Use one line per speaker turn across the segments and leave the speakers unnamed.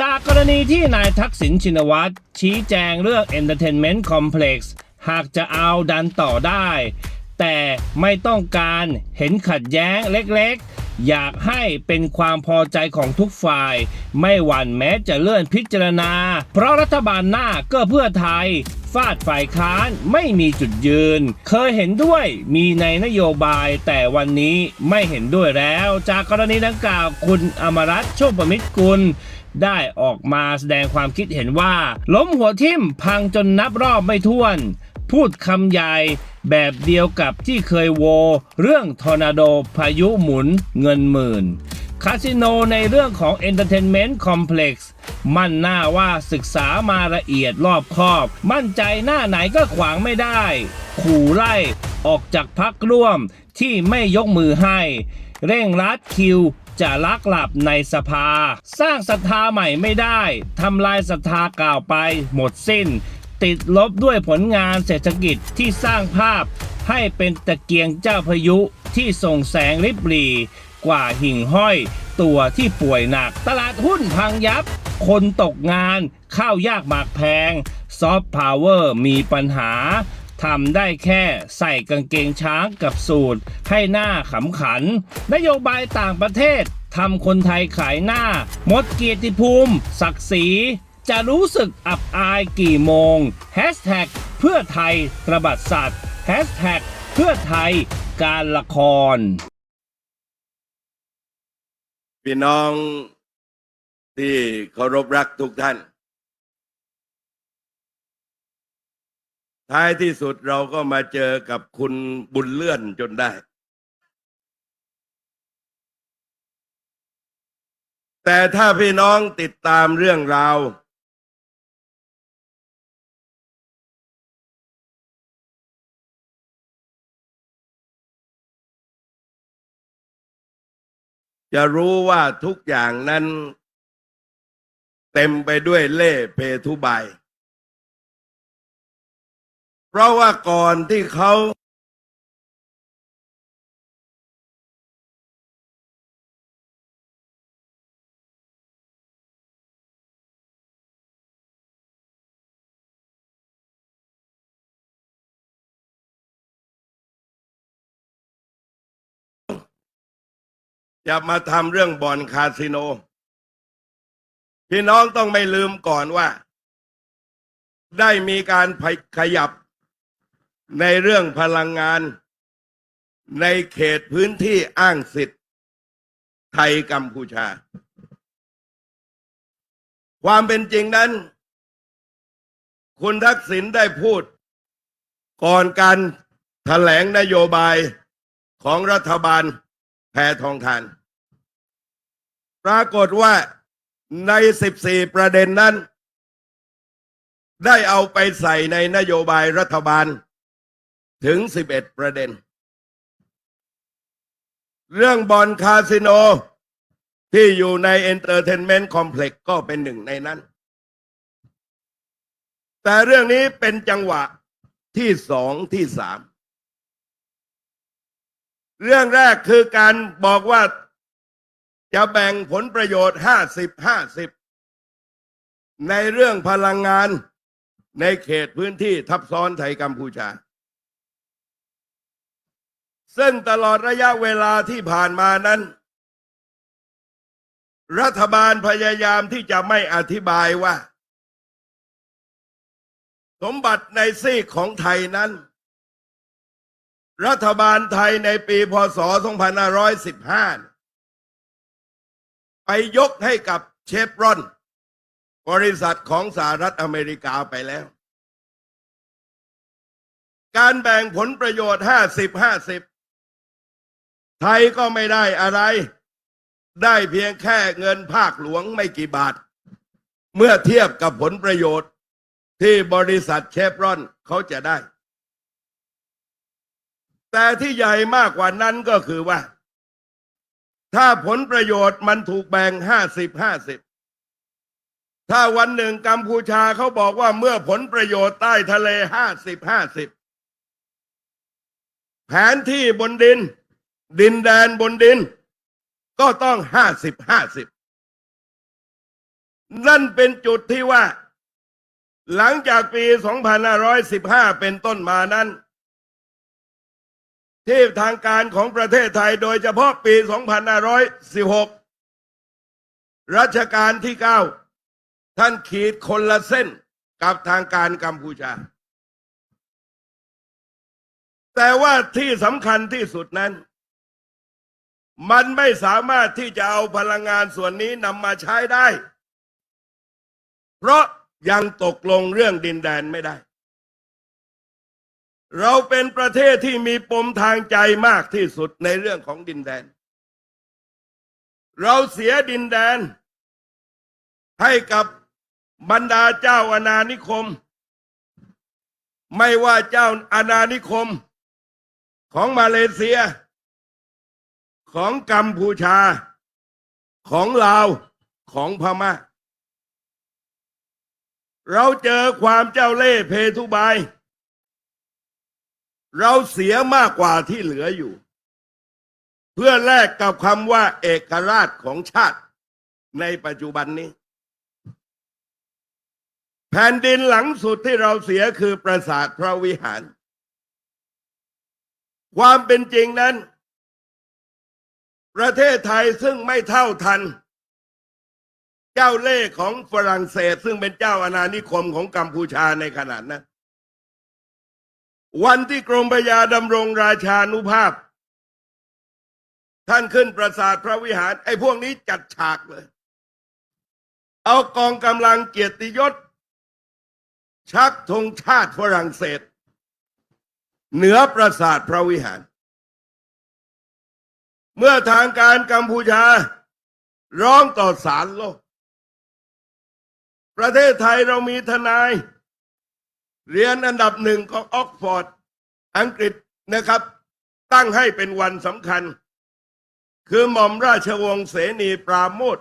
จากกรณีที่นายทักษิณชินวัตรชี้แจงเรื่อง Entertainment Complex หากจะเอาดันต่อได้ แต่ไม่ต้องการเห็นขัดแย้งเล็กๆ อยากให้เป็นความพอใจของทุกฝ่าย ไม่หวั่นแม้จะเลื่อนพิจารณา เพราะรัฐบาลหน้าก็เพื่อไทย ฟาดฝ่ายค้านไม่มีจุดยืน เคยเห็นด้วยมีในนโยบายแต่วันนี้ไม่เห็นด้วยแล้ว จากกรณีดังกล่าวคุณอมรัตน์โชคประมิตรกุล ได้ออกมาแสดงความคิดเห็นว่า ล้มหัวทิ่มพังจนนับรอบไม่ถ้วน พูดคำใหญ่แบบเดียวกับที่เคยโว เรื่องทอร์นาโดพายุหมุนเงินหมื่นคาสิโนในเรื่องของ Entertainment Complex มั่นหน้าว่าศึกษามาละเอียดรอบคอบ มั่นใจหน้าไหนก็ขวางไม่ได้ ขู่ไล่ออกจากพักร่วมที่ไม่ยกมือให้ เร่งรัดคิว จะลักหลับในสภา สร้างศรัทธาใหม่ไม่ได้ทำลายศรัทธาเก่าไป หมดสิ้น ติดลบด้วยผลงานเศรษฐกิจที่สร้างภาพ ให้เป็นตะเกียงเจ้าพายุที่ส่งแสงริบหรี่กว่าหิ่งห้อย ตัวที่ป่วยหนัก ตลาดหุ้นพังยับ คนตกงาน ข้าวยากหมากแพง ซอฟต์พาวเวอร์มีปัญหา ทำได้แค่ใส่กางเกงช้างกับสูตร ให้หน้าขำขัน นโยบายต่างประเทศทำคนไทยขายหน้าหมดเกียรติภูมิ ศักดิ์ศรีจะรู้สึกอับอายกี่โมงแฮชแท็กเพื่อไทยตระบัดสัตว์แฮชแท็กเพื่อไทยการละคร
พี่น้องที่เคารพรักทุกท่าน ท้ายที่สุดเราก็มาเจอกับคุณบุญเลื่อนจนได้ แต่ถ้าพี่น้องติดตามเรื่องราว จะรู้ว่าทุกอย่างนั้น เต็มไปด้วยเล่เพทุบาย เพราะว่าก่อนที่เขาจะมาทำเรื่องบ่อนคาสิโน พี่น้องต้องไม่ลืมก่อนว่า ได้มีการขยับ ในเรื่องพลังงาน ในเขตพื้นที่อ้างสิทธิ์ ไทยกัมพูชา ความเป็นจริงนั้น คุณทักษิณได้พูด ก่อนการแถลงนโยบายของรัฐบาลแพทองทาน ปรากฏว่าใน 14 ประเด็นนั้น ได้เอาไปใส่ในนโยบายรัฐบาล ถึง 11 ประเด็น เรื่องบอลคาสิโน ที่อยู่ใน Entertainment Complex ก็เป็นหนึ่งในนั้น แต่เรื่องนี้เป็นจังหวะที่สองที่สามเรื่องแรกคือการบอกว่าจะแบ่งผลประโยชน์ห้าสิบห้าสิบในเรื่องพลังงานในเขตพื้นที่ทับซ้อนไทยกัมพูชา ซึ่งตลอดระยะเวลาที่ผ่านมานั้น รัฐบาลพยายามที่จะไม่อธิบายว่า สมบัติในซีกของไทยนั้น รัฐบาลไทยในปีพศ 2515 ไปยกให้กับเชฟรอน บริษัทของสหรัฐอเมริกาไปแล้วการแบ่งผลประโยชน์ 50-50 ไทยก็ไม่ได้อะไร ได้เพียงแค่เงินภาคหลวงไม่กี่บาท เมื่อเทียบกับผลประโยชน์ที่บริษัทเชฟรอนเขาจะได้ แต่ที่ใหญ่มากกว่านั้นก็คือว่า ถ้าผลประโยชน์มันถูกแบ่งห้าสิบห้าสิบถ้าวันหนึ่งกัมพูชาเขาบอกว่าเมื่อผลประโยชน์ใต้ทะเลห้าสิบห้าสิบแผนที่บนดิน ดินแดนบนดิน ก็ต้องห้าสิบห้าสิบนั่นเป็นจุดที่ว่า หลังจากปี 2515 เป็นต้นมานั้น ที่ทางการของประเทศไทยโดยเฉพาะปี 2516 รัชกาลที่ 9 ท่านขีดคนละเส้นกับทางการกัมพูชา แต่ว่าที่สำคัญที่สุดนั้น มันไม่สามารถที่จะเอาพลังงานส่วนนี้นำมาใช้ได้ เพราะยังตกลงเรื่องดินแดนไม่ได้ เราเป็นประเทศที่มีปมทางใจมากที่สุดในเรื่องของดินแดน เราเสียดินแดน ให้กับบรรดาเจ้าอาณานิคม ไม่ว่าเจ้าอาณานิคมของมาเลเซีย ของกัมพูชา ของลาว ของพม่า เราเจอความเจ้าเล่ห์เพทุบาย เราเสียมากกว่าที่เหลืออยู่ เพื่อแลกกับคำว่าเอกราชของชาติในปัจจุบันนี้ แผ่นดินหลังสุดที่เราเสียคือปราสาทพระวิหาร ความเป็นจริงนั้น ประเทศไทยซึ่งไม่เท่าทัน เจ้าเล่ห์ของฝรั่งเศส ซึ่งเป็นเจ้าอาณานิคมของกัมพูชาในขนาดนั้นวันที่กรมพยาดำรงราชานุภาพ ท่านขึ้นปราสาทพระวิหาร ไอ้พวกนี้จัดฉากเลย เอากองกำลังเกียรติยศ ชักธงชาติฝรั่งเศส เหนือปราสาทพระวิหาร เมื่อทางการกัมพูชา ร้องต่อศาลโลก ประเทศไทยเรามีทนาย เรียนอันดับหนึ่งของออกฟอร์ด อังกฤษนะครับ ตั้งให้เป็นวันสำคัญ คือหม่อมราชวงศ์เสนีปราโมท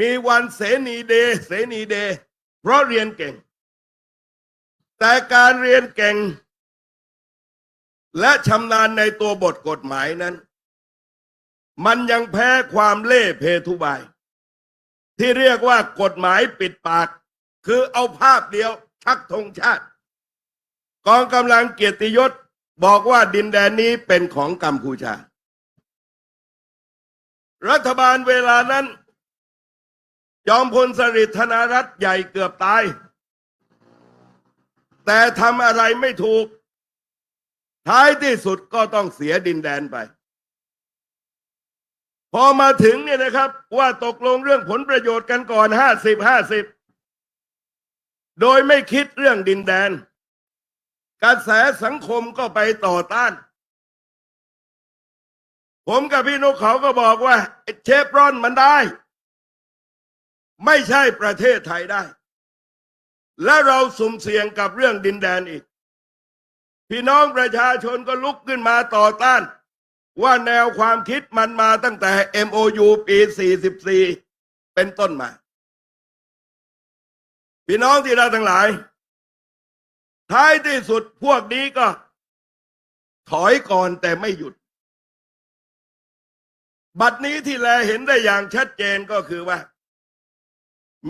มีวันเสนีเดย์เสนีเดย์เพราะเรียนเก่ง แต่การเรียนเก่ง และชำนาญในตัวบทกฎหมายนั้น มันยังแพ้ความเล่เพทุบาย ที่เรียกว่ากฎหมายปิดปาก คือเอาภาพเดียวชักธงชาติ กองกำลังเกียรติยศบอกว่าดินแดนนี้เป็นของกัมพูชา รัฐบาลเวลานั้น จอมพลสฤษดิ์ธนารัตน์ใหญ่เกือบตาย แต่ทำอะไรไม่ถูก ท้ายที่สุดก็ต้องเสียดินแดนไป พอมาถึงเนี่ยนะครับ ว่าตกลงเรื่องผลประโยชน์กันก่อนห้าสิบห้าสิบโดยไม่คิดเรื่องดินแดน กระแสสังคมก็ไปต่อต้าน ผมกับพี่นกเขาก็บอกว่าไอ้เชฟรอนมันได้ ไม่ใช่ประเทศไทยได้ และเราสุ่มเสี่ยงกับเรื่องดินแดนอีก พี่น้องประชาชนก็ลุกขึ้นมาต่อต้าน ว่าแนวความคิดมันมาตั้งแต่ MOU ปี 44 เป็นต้นมา พี่น้องที่เราทั้งหลาย ท้ายที่สุดพวกนี้ก็ ถอยก่อนแต่ไม่หยุด บัดนี้ที่แลเห็นได้อย่างชัดเจนก็คือว่า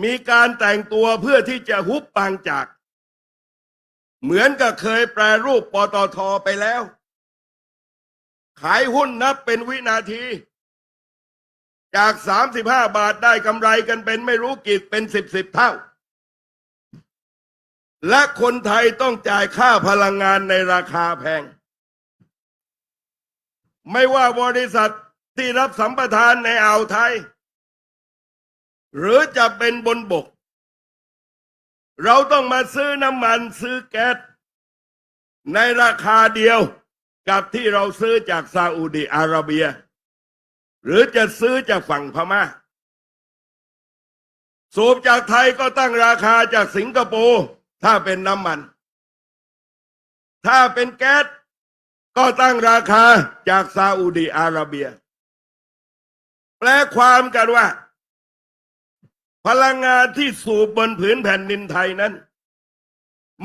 มีการแต่งตัวเพื่อที่จะฮุบปางจาก เหมือนกับเคยแปรรูปปตทไปแล้ว ขายหุ้นนับเป็นวินาที จาก35บาทได้กำไรกันเป็นไม่รู้กี่เป็นสิบสิบเท่า และคนไทยต้องจ่ายค่าพลังงานในราคาแพง ไม่ว่าบริษัทที่รับสัมปทานในอ่าวไทย หรือจะเป็นบนบก เราต้องมาซื้อน้ำมันซื้อแก๊สในราคาเดียวกับที่เราซื้อจากซาอุดิอาระเบีย หรือจะซื้อจากฝั่งพม่า สูบจากไทยก็ตั้งราคาจากสิงคโปร์ถ้าเป็นน้ำมัน ถ้าเป็นแก๊สก็ตั้งราคาจากซาอุดิอาระเบีย แปลความกันว่า พลังงานที่สูบบนผืนแผ่นดินไทยนั้น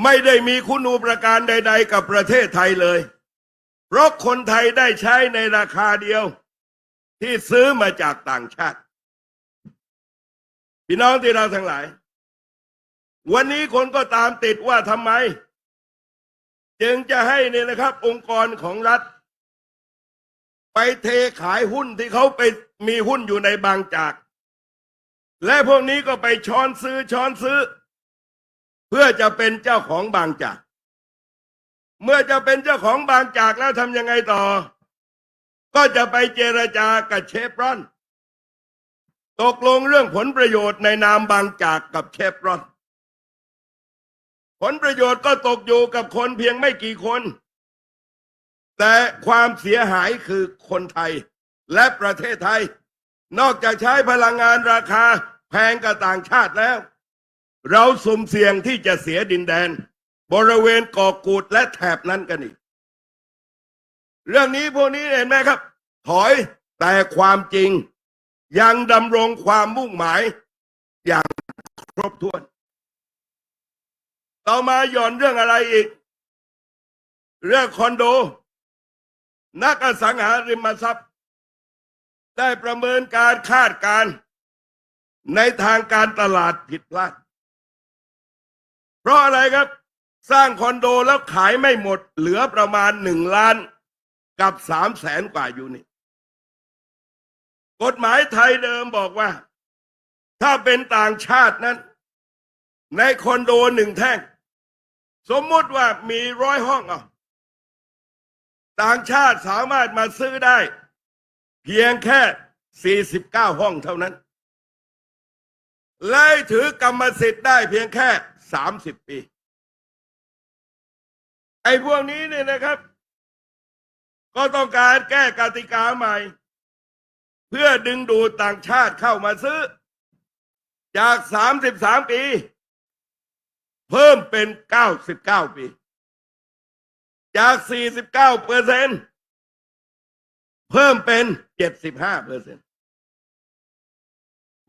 ไม่ได้มีคุณูประการใด ๆ กับประเทศไทยเลย เพราะคนไทยได้ใช้ในราคาเดียว ที่ซื้อมาจากต่างชาติ พี่น้องที่เราทั้งหลาย วันนี้คนก็ตามติดว่าทำไม จึงจะให้เนี่ยนะครับ องค์กรของรัฐ ไปเทขายหุ้นที่เขาไปมีหุ้นอยู่ในบางจาก และพวกนี้ก็ไปช้อนซื้อช้อนซื้อ เพื่อจะเป็นเจ้าของบางจาก เมื่อจะเป็นเจ้าของบางจากแล้วทำยังไงต่อ ก็จะไปเจรจากับเชฟรอน ตกลงเรื่องผลประโยชน์ในนามบางจากกับเชฟรอน ผลประโยชน์ก็ตกอยู่กับคนเพียงไม่กี่คน แต่ความเสียหายคือคนไทยและประเทศไทย นอกจากใช้พลังงานราคาแพงกว่าต่างชาติแล้ว เราสุ่มเสี่ยงที่จะเสียดินแดน บริเวณเกาะกูดและแถบนั้นกันอีก เรื่องนี้พวกนี้เห็นไหมครับ ถอยแต่ความจริง ยังดำรงความมุ่งหมาย อย่างครบถ้วน ต่อมาหย่อนเรื่องอะไรอีก เรื่องคอนโด นักอสังหาริมทรัพย์ ได้ประเมินการคาดการณ์ในทางการตลาดผิดพลาด เพราะอะไรครับ สร้างคอนโดแล้วขายไม่หมด เหลือประมาณหนึ่งล้านกับสามแสนกว่ายูนิตกฎหมายไทยเดิมบอกว่า ถ้าเป็นต่างชาตินั้น ในคอนโดหนึ่งแท่ง สมมติว่ามีร้อยห้องอะต่างชาติสามารถมาซื้อได้ เพียงแค่ 49 ห้องเท่านั้น และถือกรรมสิทธิ์ได้เพียงแค่ 30 ปี ไอ้พวกนี้เนี่ยนะครับ ก็ต้องการแก้กติกาใหม่ เพื่อดึงดูดต่างชาติเข้ามาซื้อ จาก 33 ปี เพิ่มเป็น 99 ปี จาก 49เปอร์เซ็นเพิ่มเป็น 75เปอร์เซ็น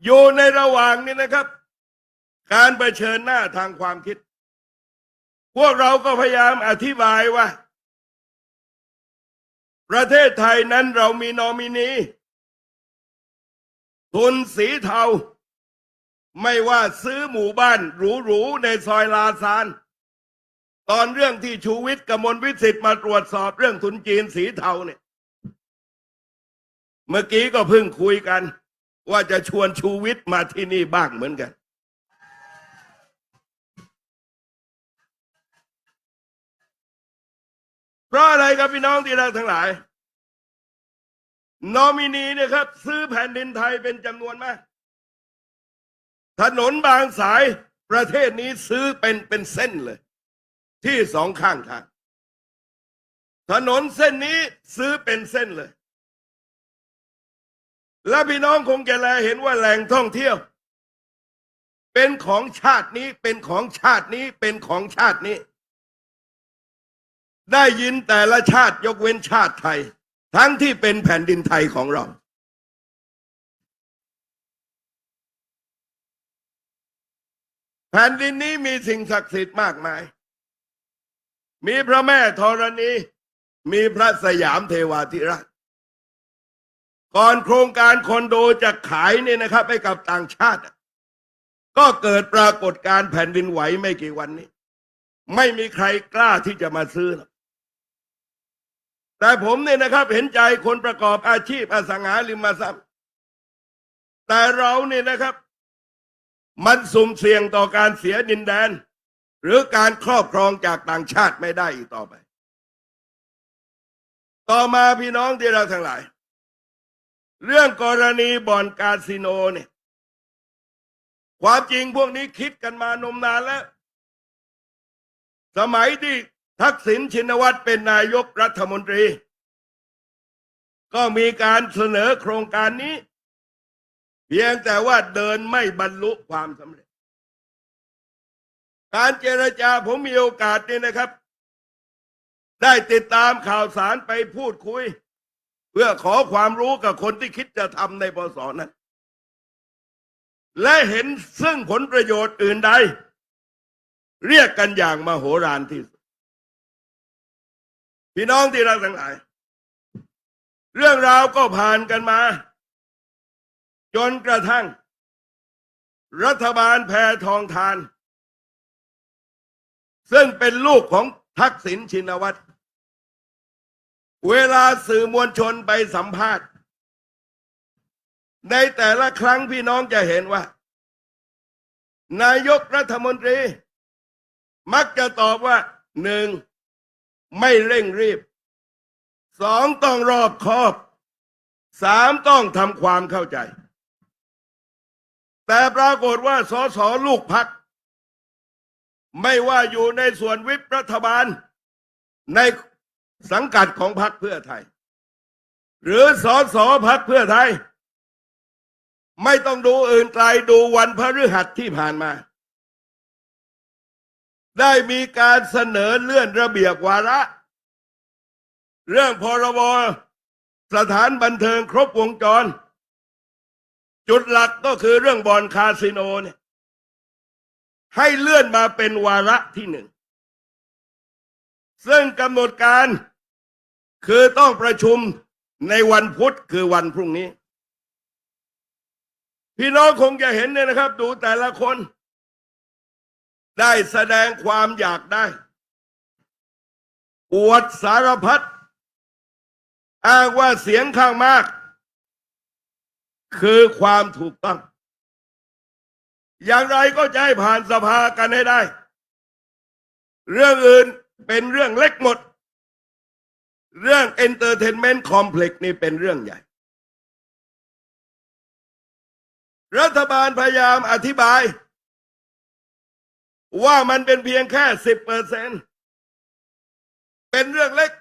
อยู่ในระหว่างนี้นะครับ การเผชิญหน้าทางความคิด พวกเราก็พยายามอธิบายว่า ประเทศไทยนั้นเรามีนอมินีทุนสีเทา ไม่ว่าซื้อหมู่บ้านหรูๆในซอยลาซานตอนเรื่องที่ชูวิทย์กมลวิสิทธิ์มาตรวจสอบเรื่องทุนจีนสีเทาเนี่ย เมื่อกี้ก็เพิ่งคุยกัน ว่าจะชวนชูวิทย์มาที่นี่บ้างเหมือนกัน เพราะอะไรครับพี่น้องที่รักทั้งหลาย นอมินีเนี่ยครับ ซื้อแผ่นดินไทยเป็นจำนวนมาก ถนนบางสายประเทศนี้ซื้อเป็นเป็นเส้นเลย ที่สองข้างทาง ถนนเส้นนี้ซื้อเป็นเส้นเลย และพี่น้องคงจะแลเห็นว่าแหล่งท่องเที่ยว เป็นของชาตินี้เป็นของชาตินี้เป็นของชาตินี้ ได้ยินแต่ละชาติยกเว้นชาติไทย ทั้งที่เป็นแผ่นดินไทยของเรา แผ่นดินนี้มีสิ่งศักดิ์สิทธิ์มากมาย มีพระแม่ธรณีมีพระสยามเทวาธิราช ก่อนโครงการคอนโดจะขายเนี่ยนะครับให้กับต่างชาติ ก็เกิดปรากฏการณ์แผ่นดินไหวไม่กี่วันนี้ ไม่มีใครกล้าที่จะมาซื้อ แต่ผมเนี่ยนะครับเห็นใจคนประกอบอาชีพอสังหาริมทรัพย์ แต่เราเนี่ยนะครับ มันสุ่มเสี่ยงต่อการเสียดินแดน หรือการครอบครองจากต่างชาติไม่ได้อีกต่อไป ต่อมาพี่น้องที่เราทั้งหลาย เรื่องกรณีบ่อนคาสิโนเนี่ยความจริงพวกนี้คิดกันมานมนานแล้ว สมัยที่ทักษิณชินวัตรเป็นนายกรัฐมนตรี ก็มีการเสนอโครงการนี้ เพียงแต่ว่าเดินไม่บรรลุความสำเร็จ การเจรจาผมมีโอกาสเนี่ยนะครับ ได้ติดตามข่าวสารไปพูดคุย พื่อขอความรู้กับคนที่คิดจะทำในปสนั้น และเห็นซึ่งผลประโยชน์อื่นใด เรียกกันอย่างมโหฬารที่สุด พี่น้องที่รักทั้งหลาย เรื่องราวก็ผ่านกันมา จนกระทั่ง รัฐบาลแพทองทาน ซึ่งเป็นลูกของทักษิณชินวัตร เวลาสื่อมวลชนไปสัมภาษณ์ ในแต่ละครั้งพี่น้องจะเห็นว่า นายกรัฐมนตรี มักจะตอบว่าหนึ่งไม่เร่งรีบสองต้องรอบคอบสามต้องทำความเข้าใจ แต่ปรากฏว่าสสลูกพัก ไม่ว่าอยู่ในส่วนวิปรัฐบาลใน สังกัดของพรรคเพื่อไทย หรือสอสอพักเพื่อไทย ไม่ต้องดูอื่นไกลดูวันพฤหัสที่ผ่านมา ได้มีการเสนอเลื่อนระเบียบวาระ เรื่องพรบสถานบันเทิงครบวงจร จุดหลักก็คือเรื่องบอลคาสิโนเนี่ยให้เลื่อนมาเป็นวาระที่หนึ่ง ซึ่งกำหนดการคือต้องประชุมในวันพุธคือวันพรุ่งนี้ พี่น้องคงจะเห็นเนี่ยนะครับ ดูแต่ละคน ได้แสดงความอยากได้ อวดสารพัดอ้างว่าเสียงข้างมาก คือความถูกต้อง อย่างไรก็จะให้ผ่านสภากันให้ได้ เรื่องอื่น เป็นเรื่องเล็กหมด เรื่อง Entertainment Complex นี่เป็นเรื่องใหญ่ รัฐบาลพยายามอธิบาย ว่ามันเป็นเพียงแค่สิบเปอร์เซ็นเป็นเรื่องเล็ก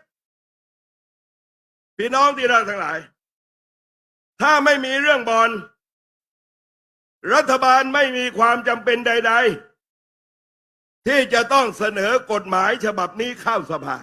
พี่น้องที่รักทั้งหลาย ถ้าไม่มีเรื่องบอลรัฐบาลไม่มีความจำเป็นใด ๆ ที่จะต้องเสนอกฎหมายฉบับนี้เข้าสภา